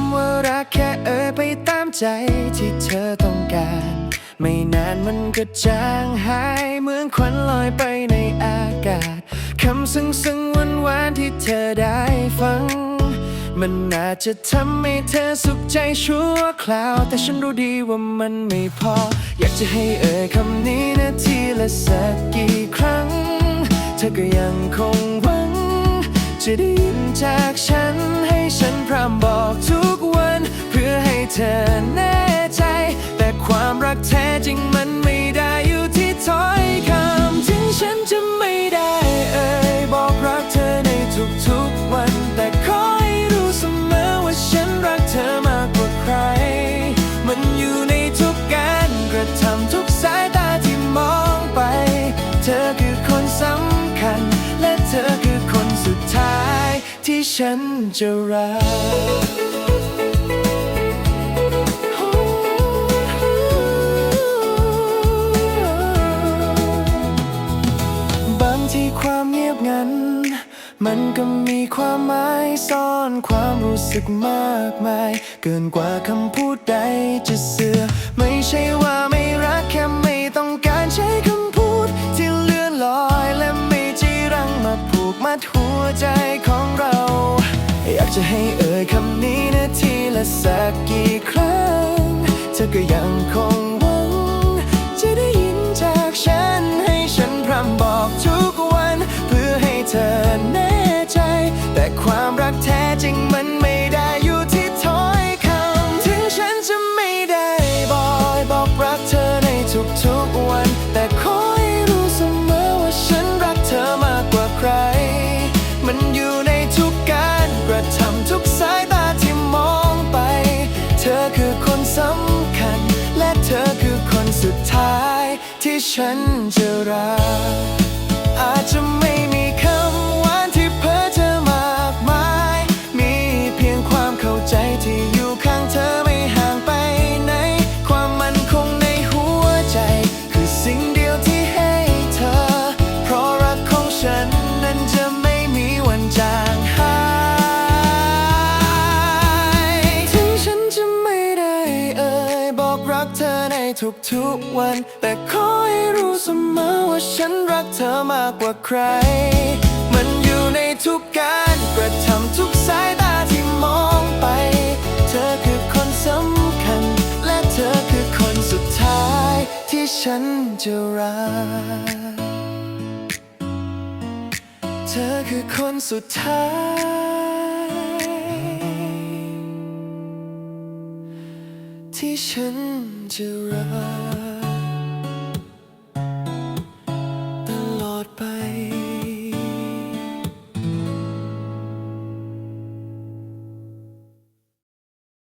ำว่ารักแค่เอ่ยไปตามใจที่เธอต้องการ ไม่นานมันก็จางหายเหมือนควันลอยไปในอากาศคำซึ้งซึ้งหวานหวานๆที่เธอได้ฟัง มันอาจจะทำให้เธอสุขใจชั่วคราว แต่ฉันรู้ดีว่ามันไม่พอ อยากจะให้เอ่ยคำนี้นาทีละสักกี่ครั้ง เธอก็ยังคงหวัง จะได้ยินจากฉัน เธอแน่ใจ แต่ความรักแท้จริงมันไม่ได้อยู่ที่ถ้อยคำถึงฉันจะไม่ได้เอ่ยบอกรักเธอในทุกๆวัน แต่ขอให้รู้เสมอว่าฉันรักเธอมากกว่าใคร มันอยู่ในทุกการกระทำทุกสายตาที่มองไป เธอคือคนสำคัญ และเธอคือคนสุดท้ายที่ฉันจะรัก มันก็มีความหมายซ่อนความรู้สึกมากมาย เกินกว่าคำพูดใดจะเสื่อไม่ใช่ว่าไม่รักแค่ไม่ต้องการใช้คำพูด ที่เลื่อนลอยและไม่จีรังมาผูกมัดหัวใจของเรา อยากจะให้เอ่ยคำนี้นาทีละสักกี่ครั้ง เธอก็ยัง ที่ฉันจะรักอาจจะ ทุกๆวัน แต่ขอให้รู้เสมอว่าฉันรักเธอมากกว่าใคร มันอยู่ในทุกการกระทำทุกสายตาที่มองไป เธอคือคนสำคัญ และเธอคือคนสุดท้ายที่ฉันจะรัก เธอคือคนสุดท้าย ที่ฉันจะรัก